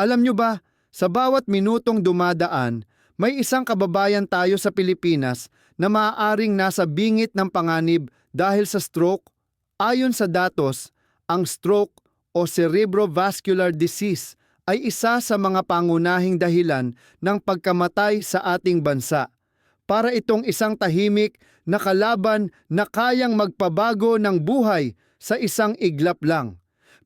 Alam nyo ba, sa bawat minutong dumadaan, may isang kababayan tayo sa Pilipinas na maaaring nasa bingit ng panganib dahil sa stroke. Ayon sa datos, ang stroke o cerebrovascular disease ay isa sa mga pangunahing dahilan ng pagkamatay sa ating bansa. Para itong isang tahimik na kalaban na kayang magpabago ng buhay sa isang iglap lang.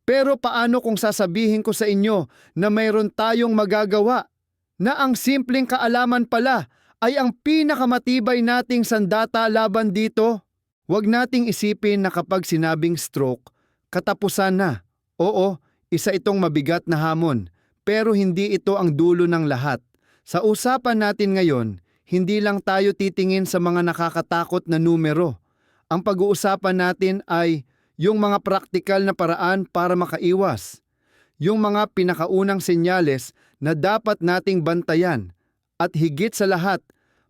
Pero paano kung sasabihin ko sa inyo na mayroon tayong magagawa na ang simpleng kaalaman pala ay ang pinakamatibay nating sandata laban dito? Huwag nating isipin na kapag sinabing stroke, katapusan na. Oo, isa itong mabigat na hamon, pero hindi ito ang dulo ng lahat. Sa usapan natin ngayon, hindi lang tayo titingin sa mga nakakatakot na numero. Ang pag-uusapan natin ay yung mga praktikal na paraan para makaiwas. Yung mga pinakaunang senyales na dapat nating bantayan. At higit sa lahat,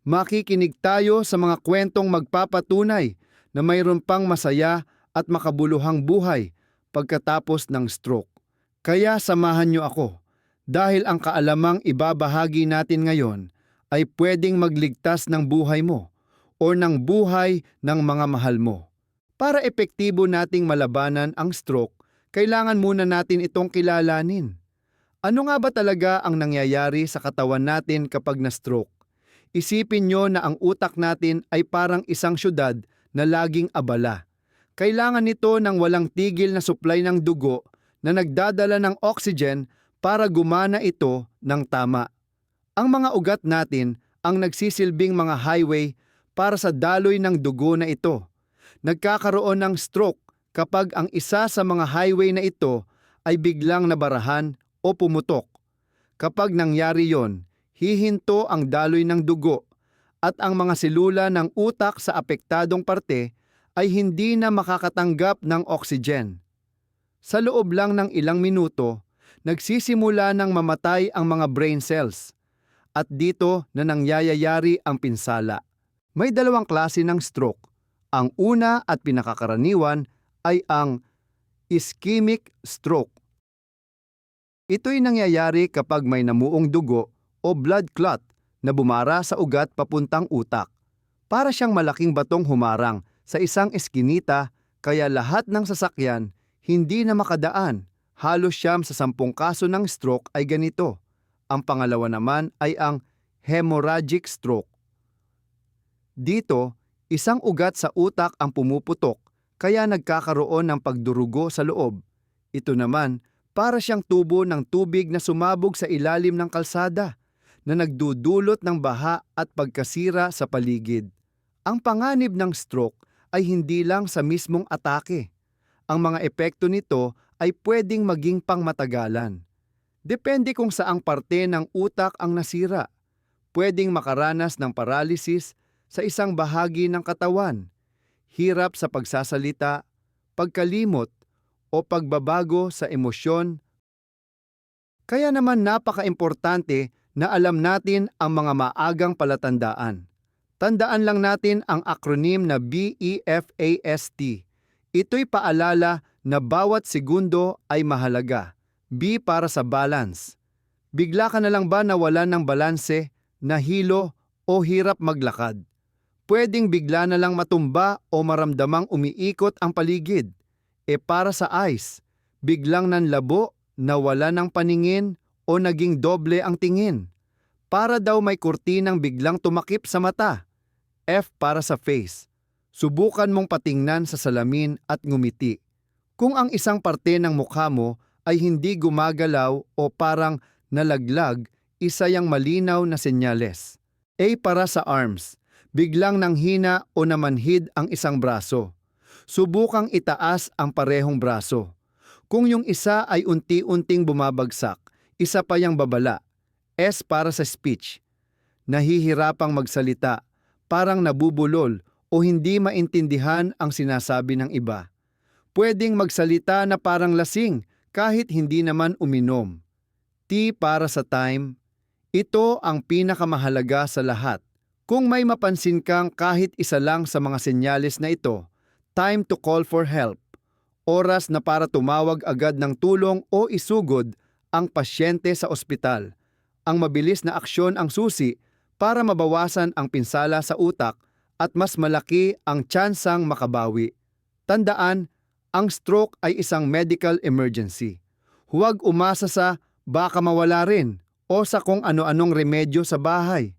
makikinig tayo sa mga kwentong magpapatunay na mayroon pang masaya at makabuluhang buhay pagkatapos ng stroke. Kaya samahan niyo ako dahil ang kaalamang ibabahagi natin ngayon ay pwedeng magligtas ng buhay mo o ng buhay ng mga mahal mo. Para epektibo nating malabanan ang stroke, kailangan muna natin itong kilalanin. Ano nga ba talaga ang nangyayari sa katawan natin kapag na-stroke? Isipin nyo na ang utak natin ay parang isang syudad na laging abala. Kailangan nito ng walang tigil na supply ng dugo na nagdadala ng oxygen para gumana ito ng tama. Ang mga ugat natin ang nagsisilbing mga highway para sa daloy ng dugo na ito. Nagkakaroon ng stroke kapag ang isa sa mga highway na ito ay biglang nabarahan o pumutok. Kapag nangyari yon, hihinto ang daloy ng dugo at ang mga selula ng utak sa apektadong parte ay hindi na makakatanggap ng oxygen. Sa loob lang ng ilang minuto, nagsisimula ng mamatay ang mga brain cells at dito na nangyayayari ang pinsala. May dalawang klase ng stroke. Ang una at pinakakaraniwan ay ang ischemic stroke. Ito'y nangyayari kapag may namuong dugo o blood clot na bumara sa ugat papuntang utak. Para siyang malaking batong humarang sa isang eskinita kaya lahat ng sasakyan hindi na makadaan. Halos siyam sa sampung kaso ng stroke ay ganito. Ang pangalawa naman ay ang hemorrhagic stroke. Dito, isang ugat sa utak ang pumuputok kaya nagkakaroon ng pagdurugo sa loob. Ito naman, para siyang tubo ng tubig na sumabog sa ilalim ng kalsada na nagdudulot ng baha at pagkasira sa paligid. Ang panganib ng stroke ay hindi lang sa mismong atake. Ang mga epekto nito ay pwedeng maging pangmatagalan. Depende kung saang parte ng utak ang nasira. Pwedeng makaranas ng paralysis sa isang bahagi ng katawan, hirap sa pagsasalita, pagkalimot, o pagbabago sa emosyon. Kaya naman napaka-importante na alam natin ang mga maagang palatandaan. Tandaan lang natin ang akronym na BEFAST. Ito'y paalala na bawat segundo ay mahalaga. B para sa balance. Bigla ka na lang ba nawalan ng balanse, nahilo o hirap maglakad? Pwedeng bigla na lang matumba o maramdamang umiikot ang paligid. E para sa eyes, biglang nanlabo, nawala ng paningin o naging doble ang tingin. Para daw may kurtinang biglang tumakip sa mata. F para sa face. Subukan mong patingnan sa salamin at ngumiti. Kung ang isang parte ng mukha mo ay hindi gumagalaw o parang nalaglag, isa yang malinaw na senyales. A para sa arms. Biglang nanghina o namanhid ang isang braso. Subukang itaas ang parehong braso. Kung yung isa ay unti-unting bumabagsak, isa pa yang babala. S para sa speech. Nahihirapang magsalita, parang nabubulol o hindi maintindihan ang sinasabi ng iba. Pwedeng magsalita na parang lasing kahit hindi naman uminom. T para sa time. Ito ang pinakamahalaga sa lahat. Kung may mapansin kang kahit isa lang sa mga senyales na ito, time to call for help. Oras na para tumawag agad ng tulong o isugod ang pasyente sa ospital. Ang mabilis na aksyon ang susi para mabawasan ang pinsala sa utak at mas malaki ang tsansang makabawi. Tandaan, ang stroke ay isang medical emergency. Huwag umasa sa baka mawala rin o sa kung ano-anong remedyo sa bahay.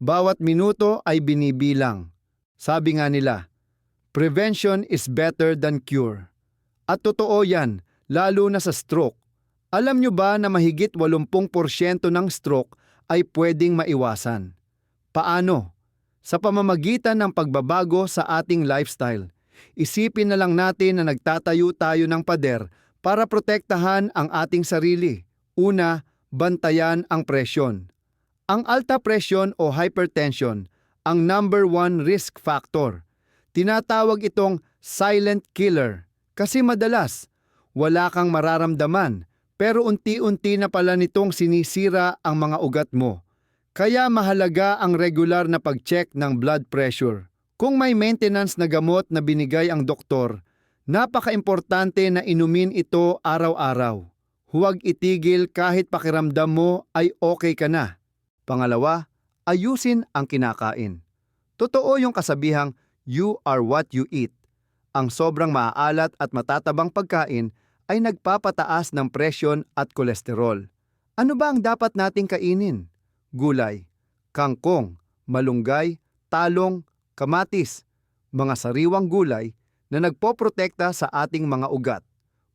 Bawat minuto ay binibilang. Sabi nga nila, prevention is better than cure. At totoo yan, lalo na sa stroke. Alam nyo ba na mahigit 80% ng stroke ay pwedeng maiwasan? Paano? Sa pamamagitan ng pagbabago sa ating lifestyle. Isipin na lang natin na nagtatayo tayo ng pader para protektahan ang ating sarili. Una, bantayan ang presyon. Ang alta presyon o hypertension, ang number one risk factor. Tinatawag itong silent killer kasi madalas wala kang mararamdaman pero unti-unti na pala nitong sinisira ang mga ugat mo. Kaya mahalaga ang regular na pag-check ng blood pressure. Kung may maintenance na gamot na binigay ang doktor, napaka-importante na inumin ito araw-araw. Huwag itigil kahit pakiramdam mo ay okay ka na. Pangalawa, ayusin ang kinakain. Totoo yung kasabihang, you are what you eat. Ang sobrang maaalat at matatabang pagkain ay nagpapataas ng presyon at kolesterol. Ano ba ang dapat nating kainin? Gulay, kangkong, malunggay, talong, kamatis, mga sariwang gulay na nagpoprotekta sa ating mga ugat.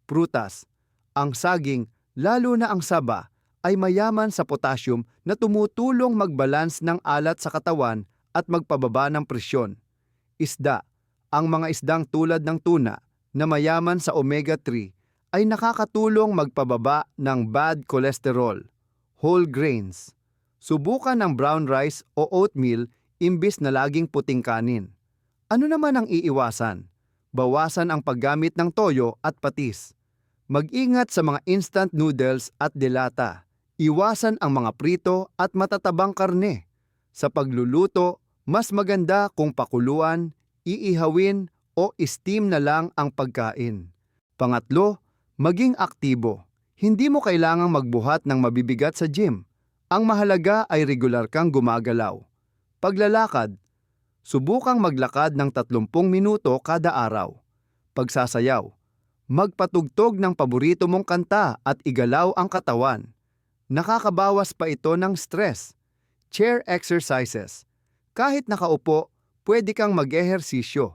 Prutas, ang saging, lalo na ang saba, ay mayaman sa potassium na tumutulong magbalance ng alat sa katawan at magpababa ng presyon. Isda, ang mga isdang tulad ng tuna na mayaman sa omega-3 ay nakakatulong magpababa ng bad cholesterol. Whole grains. Subukan ng brown rice o oatmeal imbis na laging puting kanin. Ano naman ang iiwasan? Bawasan ang paggamit ng toyo at patis. Mag-ingat sa mga instant noodles at delata. Iwasan ang mga prito at matatabang karne. Sa pagluluto, mas maganda kung pakuluan, iihawin o steam na lang ang pagkain. Pangatlo, maging aktibo. Hindi mo kailangang magbuhat ng mabibigat sa gym. Ang mahalaga ay regular kang gumagalaw. Paglalakad, subukang maglakad ng 30 minuto kada araw. Pagsasayaw, magpatugtog ng paborito mong kanta at igalaw ang katawan. Nakakabawas pa ito ng stress. Chair exercises. Kahit nakaupo, pwede kang mag-ehersisyo.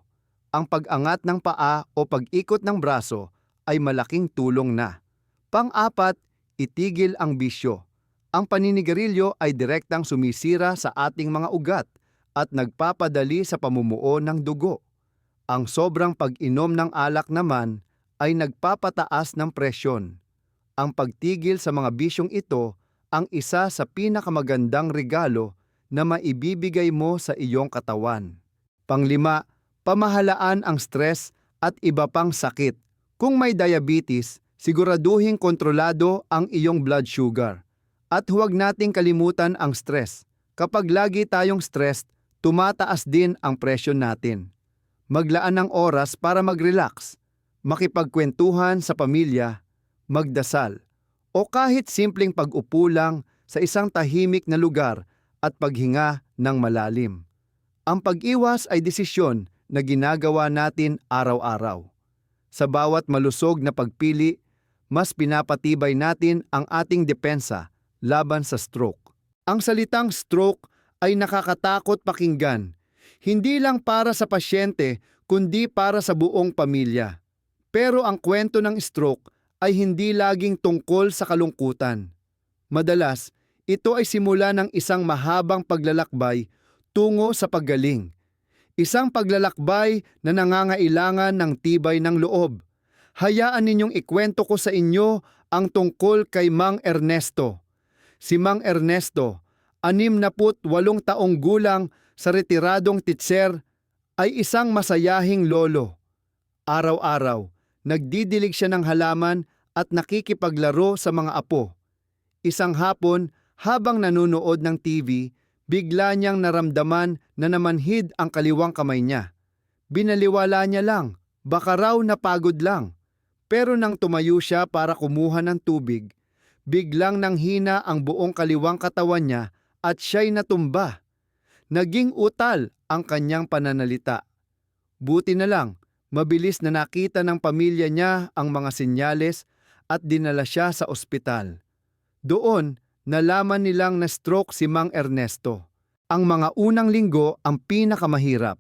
Ang pag-angat ng paa o pag-ikot ng braso ay malaking tulong na. Pang-apat, itigil ang bisyo. Ang paninigarilyo ay direktang sumisira sa ating mga ugat at nagpapadali sa pamumuo ng dugo. Ang sobrang pag-inom ng alak naman ay nagpapataas ng presyon. Ang pagtigil sa mga bisyong ito ang isa sa pinakamagandang regalo na maibibigay mo sa iyong katawan. Panglima, pamahalaan ang stress at iba pang sakit. Kung may diabetes, siguraduhin kontrolado ang iyong blood sugar. At huwag nating kalimutan ang stress. Kapag lagi tayong stressed, tumataas din ang presyon natin. Maglaan ng oras para mag-relax, makipagkwentuhan sa pamilya, magdasal, o kahit simpleng pag-upo lang sa isang tahimik na lugar at paghinga ng malalim. Ang pag-iwas ay desisyon na ginagawa natin araw-araw. Sa bawat malusog na pagpili, mas pinapatibay natin ang ating depensa laban sa stroke. Ang salitang stroke ay nakakatakot pakinggan, hindi lang para sa pasyente kundi para sa buong pamilya. Pero ang kwento ng stroke ay hindi laging tungkol sa kalungkutan. Madalas, ito ay simula ng isang mahabang paglalakbay tungo sa paggaling. Isang paglalakbay na nangangailangan ng tibay ng loob. Hayaan ninyong ikwento ko sa inyo ang tungkol kay Mang Ernesto. Si Mang Ernesto, anim na put walong taong gulang sa retiradong titser, ay isang masayahing lolo. Araw-araw, nagdidilig siya ng halaman at nakikipaglaro sa mga apo. Isang hapon, habang nanonood ng TV, bigla niyang naramdaman na namanhid ang kaliwang kamay niya. Binaliwala niya lang, baka raw napagod lang. Pero nang tumayo siya para kumuha ng tubig, Biglang nanghina ang buong kaliwang katawan niya at siya'y natumba. Naging utal ang kanyang pananalita. Buti na lang, mabilis na nakita ng pamilya niya ang mga senyales at dinala siya sa ospital. Doon, nalaman nilang na stroke si Mang Ernesto. Ang mga unang linggo ang pinakamahirap.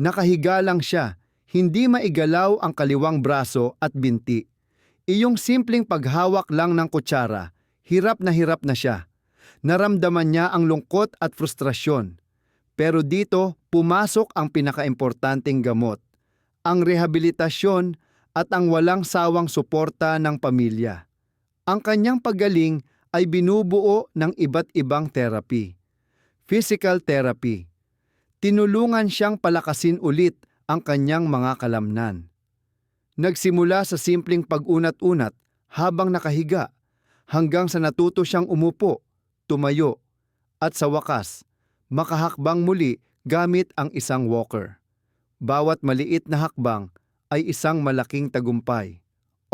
Nakahiga lang siya, hindi maigalaw ang kaliwang braso at binti. Iyong simpleng paghawak lang ng kutsara, hirap na hirap na siya. Naramdaman niya ang lungkot at frustrasyon. Pero dito, pumasok ang pinakaimportanteng gamot, ang rehabilitasyon at ang walang sawang suporta ng pamilya. Ang kanyang paggaling ay binubuo ng iba't ibang therapy. Physical therapy. Tinulungan siyang palakasin ulit ang kanyang mga kalamnan. Nagsimula sa simpleng pag-unat-unat habang nakahiga hanggang sa natuto siyang umupo, tumayo, at sa wakas, makahakbang muli gamit ang isang walker. Bawat maliit na hakbang ay isang malaking tagumpay.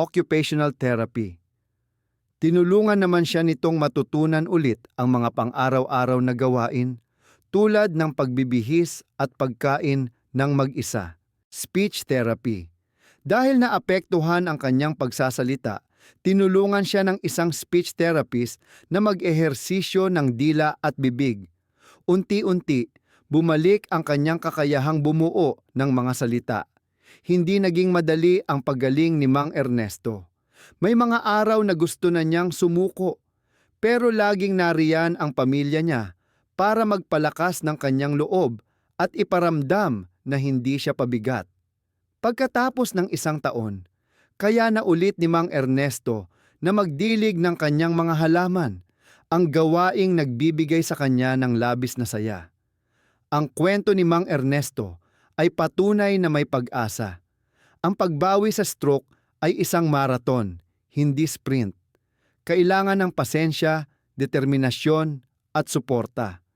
Occupational therapy. Tinulungan naman siya nitong matutunan ulit ang mga pang-araw-araw na gawain tulad ng pagbibihis at pagkain ng mag-isa. Speech therapy. Dahil naapektuhan ang kanyang pagsasalita, tinulungan siya ng isang speech therapist na mag-ehersisyo ng dila at bibig. Unti-unti, bumalik ang kanyang kakayahang bumuo ng mga salita. Hindi naging madali ang paggaling ni Mang Ernesto. May mga araw na gusto na niyang sumuko, pero laging nariyan ang pamilya niya para magpalakas ng kanyang loob at iparamdam na hindi siya pabigat. Pagkatapos ng isang taon, kaya na ulit ni Mang Ernesto na magdilig ng kanyang mga halaman, ang gawaing nagbibigay sa kanya ng labis na saya. Ang kwento ni Mang Ernesto ay patunay na may pag-asa. Ang pagbawi sa stroke ay isang marathon, hindi sprint. Kailangan ng pasensya, determinasyon at suporta.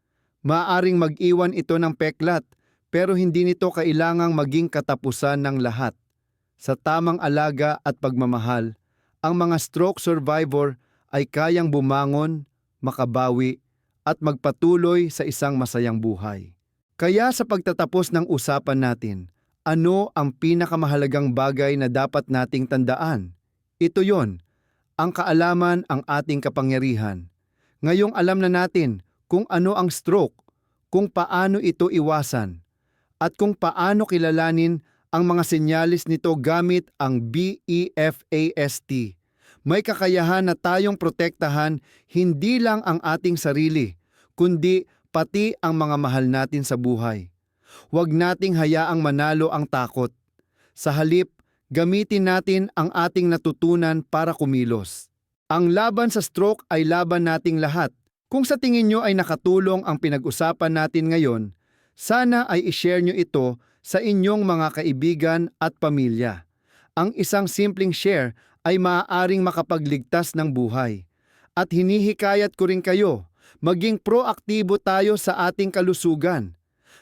Maaring mag-iwan ito ng peklat pero hindi nito kailangang maging katapusan ng lahat. Sa tamang alaga at pagmamahal, ang mga stroke survivor ay kayang bumangon, makabawi, at magpatuloy sa isang masayang buhay. Kaya sa pagtatapos ng usapan natin, ano ang pinakamahalagang bagay na dapat nating tandaan? Ito yon, ang kaalaman ang ating kapangyarihan. Ngayong alam na natin kung ano ang stroke, kung paano ito iwasan, at kung paano kilalanin ang mga senyalis nito gamit ang BEFAST. May kakayahan na tayong protektahan hindi lang ang ating sarili, kundi pati ang mga mahal natin sa buhay. Huwag nating hayaang manalo ang takot. Sa halip, gamitin natin ang ating natutunan para kumilos. Ang laban sa stroke ay laban nating lahat. Kung sa tingin nyo ay nakatulong ang pinag-usapan natin ngayon, sana ay ishare nyo ito sa inyong mga kaibigan at pamilya. Ang isang simpleng share ay maaaring makapagligtas ng buhay. At hinihikayat ko rin kayo, maging proaktibo tayo sa ating kalusugan.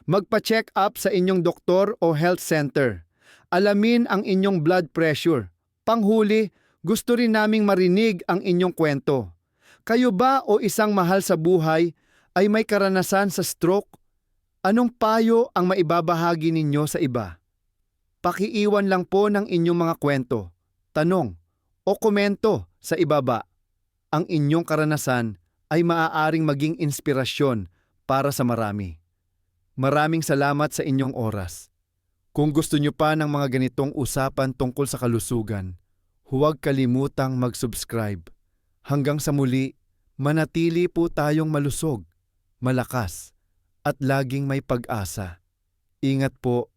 Magpa-check up sa inyong doktor o health center. Alamin ang inyong blood pressure. Panghuli, gusto rin naming marinig ang inyong kwento. Kayo ba o isang mahal sa buhay ay may karanasan sa stroke? Anong payo ang maibabahagi ninyo sa iba? Pakiiwan lang po ng inyong mga kwento, tanong, o komento sa ibaba. Ang inyong karanasan ay maaaring maging inspirasyon para sa marami. Maraming salamat sa inyong oras. Kung gusto nyo pa ng mga ganitong usapan tungkol sa kalusugan, huwag kalimutang mag-subscribe. Hanggang sa muli, manatili po tayong malusog, malakas, at laging may pag-asa. Ingat po